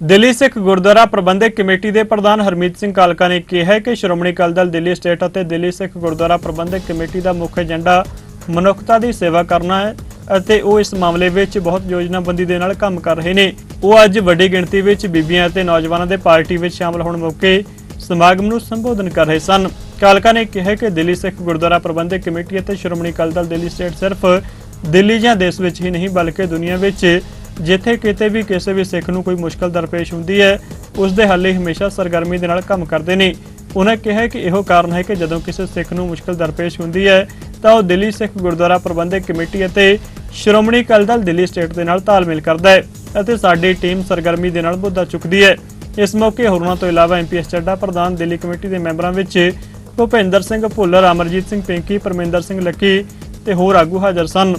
ਦਿੱਲੀ ਸਿੱਖ ਗੁਰਦੁਆਰਾ ਪ੍ਰਬੰਧਕ committee ਦੇ ਪ੍ਰਧਾਨ ਹਰਮੀਤ ਸਿੰਘ ਕਾਲਕਾ ਨੇ ਕਿਹਾ ਕਿ ਸ਼੍ਰੋਮਣੀ ਅਕਾਲੀ ਦਲ ਦਿੱਲੀ ਸਟੇਟ ਅਤੇ ਦਿੱਲੀ ਸਿੱਖ ਗੁਰਦੁਆਰਾ ਪ੍ਰਬੰਧਕ ਕਮੇਟੀ ਦਾ ਮੁੱਖ ਏਜੰਡਾ ਮਨੁੱਖਤਾ ਦੀ ਸੇਵਾ ਕਰਨਾ ਹੈ ਅਤੇ ਉਹ ਇਸ ਮਾਮਲੇ ਵਿੱਚ ਬਹੁਤ ਯੋਜਨਾਬੰਦੀ ਦੇ ਨਾਲ ਕੰਮ ਕਰ ਰਹੇ ਨੇ। ਉਹ ਅੱਜ ਵੱਡੀ ਗਿਣਤੀ ਵਿੱਚ ਬੀਬੀਆਂ ਅਤੇ ਨੌਜਵਾਨਾਂ ਦੇ ਪਾਰਟੀ ਵਿੱਚ ਸ਼ਾਮਲ ਹੋਣ ਮੌਕੇ ਸਮਾਗਮ ਨੂੰ ਸੰਬੋਧਨ ਕਰ ਰਹੇ ਸਨ। ਕਾਲਕਾ ਨੇ ਕਿਹਾ ਕਿ ਦਿੱਲੀ ਸਿੱਖ ਗੁਰਦੁਆਰਾ ਪ੍ਰਬੰਧਕ ਕਮੇਟੀ ਅਤੇ ਸ਼੍ਰੋਮਣੀ ਅਕਾਲੀ ਦਲ ਦਿੱਲੀ ਸਟੇਟ ਸਿਰਫ ਦਿੱਲੀ ਜਾਂ ਦੇਸ਼ ਵਿੱਚ ਹੀ ਨਹੀਂ, ਬਲਕਿ ਦੁਨੀਆ ਵਿੱਚ ਜਿੱਥੇ ਕਿਤੇ ਵੀ ਕਿਸੇ ਵੀ ਸਿੱਖ ਨੂੰ ਕੋਈ ਮੁਸ਼ਕਲ ਦਰਪੇਸ਼ ਹੁੰਦੀ ਹੈ, ਉਸ ਦੇ ਹੱਲ ਲਈ ਹਮੇਸ਼ਾ ਸਰਗਰਮੀ ਦੇ ਨਾਲ ਕੰਮ ਕਰਦੇ ਨੇ। ਉਹਨਾਂ ਕਿਹਾ ਕਿ ਇਹੋ ਕਾਰਨ ਹੈ ਕਿ ਜਦੋਂ ਕਿਸੇ ਸਿੱਖ ਨੂੰ ਮੁਸ਼ਕਲ ਦਰਪੇਸ਼ ਹੁੰਦੀ ਹੈ, ਤਾਂ ਉਹ ਦਿੱਲੀ ਸਿੱਖ ਗੁਰਦੁਆਰਾ ਪ੍ਰਬੰਧਕ ਕਮੇਟੀ ਅਤੇ ਸ਼੍ਰੋਮਣੀ ਅਕਾਲੀ ਦਲ ਦਿੱਲੀ ਸਟੇਟ ਦੇ ਨਾਲ ਤਾਲਮੇਲ ਕਰਦਾ ਹੈ ਅਤੇ ਸਾਡੀ ਟੀਮ ਸਰਗਰਮੀ ਦੇ ਨਾਲ ਮੁੱਦਾ ਚੁੱਕਦੀ ਹੈ। ਇਸ ਮੌਕੇ ਹੋਰਨਾਂ ਤੋਂ ਇਲਾਵਾ ਐਮਪੀਐਸ ਚੱਡਾ ਪ੍ਰਧਾਨ ਦਿੱਲੀ ਕਮੇਟੀ ਦੇ ਮੈਂਬਰਾਂ ਵਿੱਚ ਭੁਪਿੰਦਰ ਸਿੰਘ ਭੁੱਲਰ, ਅਮਰਜੀਤ ਸਿੰਘ ਪਿੰਕੀ, ਪਰਮਿੰਦਰ ਸਿੰਘ ਲੱਕੀ ਤੇ ਹੋਰ ਆਗੂ ਹਾਜ਼ਰ ਸਨ।